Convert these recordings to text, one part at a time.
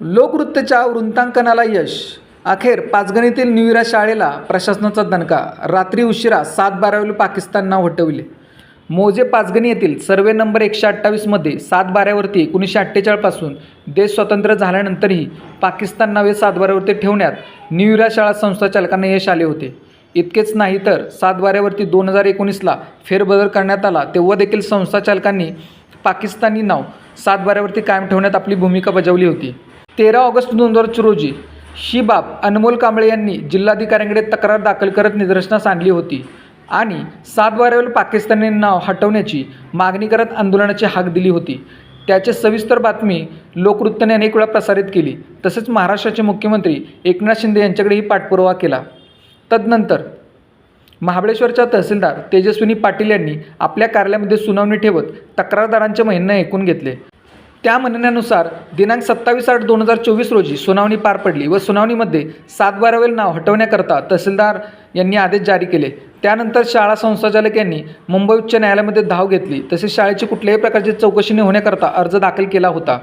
लोकवृत्तच्या वृत्तांकनाला यश. अखेर पाचगणीतील निविरा शाळेला प्रशासनाचा दणका. रात्री उशिरा सात बारावेला पाकिस्तान नाव हटवले. मोजे पाचगणी येथील सर्वे नंबर एकशे अठ्ठावीसमध्ये सात बाऱ्यावरती एकोणीसशे अठ्ठेचाळपासून देश स्वतंत्र झाल्यानंतरही पाकिस्तान नावे सातबाऱ्यावरती ठेवण्यात निविरा शाळा संस्थाचालकांना यश आले होते. इतकेच नाही तर सात बाऱ्यावरती दोन हजार एकोणीसला फेरबदल करण्यात आला तेव्हा देखील संस्थाचालकांनी पाकिस्तानी नाव सात बाऱ्यावरती कायम ठेवण्यात आपली भूमिका बजावली होती. तेरा ऑगस्ट दोन हजार रोजी ही बाब अनमोल कांबळे यांनी जिल्हाधिकाऱ्यांकडे तक्रार दाखल करत निदर्शनास आणली होती आणि सात पाकिस्तानी नाव हटवण्याची मागणी करत आंदोलनाची हाक दिली होती. त्याचे सविस्तर बातमी लोकवृत्ताने अनेक वेळा प्रसारित केली. तसेच महाराष्ट्राचे मुख्यमंत्री एकनाथ शिंदे यांच्याकडेही पाठपुरावा केला. तदनंतर महाबळेश्वरच्या तहसीलदार तेजस्विनी पाटील यांनी आपल्या कार्यालयामध्ये सुनावणी ठेवत तक्रारदारांचे म्हणणे ऐकून घेतले. त्या म्हणण्यानुसार दिनांक सत्तावीस आठ दोन हजार चोवीस रोजी सुनावणी पार पडली व सुनावणीमध्ये सातबारावेल नाव हटवण्याकरता तहसीलदार यांनी आदेश जारी केले. त्यानंतर शाळा संस्थाचालक यांनी मुंबई उच्च न्यायालयामध्ये धाव घेतली. तसेच शाळेची कुठल्याही प्रकारची चौकशी न होण्याकरता अर्ज दाखल केला होता.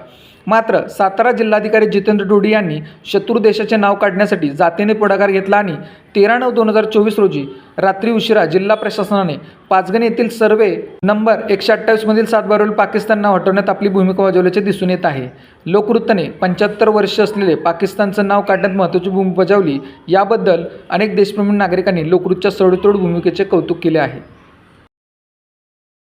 मात्र सातारा जिल्हाधिकारी जितेंद्र डोडी यांनी शत्रू देशाचे नाव काढण्यासाठी जातीने पुढाकार घेतला आणि तेरा नऊ दोन हजार चोवीस रोजी रात्री उशिरा जिल्हा प्रशासनाने पाचगणी येथील सर्वे नंबर एकशे अठ्ठावीसमधील सात बारावेल पाकिस्तान नाव हटवण्यात आपली भूमिका बजावल्याचे दिसून येत आहे. लोकवृत्तने पंच्याहत्तर वर्ष असलेले पाकिस्तानचं नाव काढण्यात महत्त्वाची भूमिका बजावली. याबद्दल अनेक देशप्रेमी नागरिकांनी लोकवृत्तच्या सडतोड भूमिकेचे कौतुक केले आहे.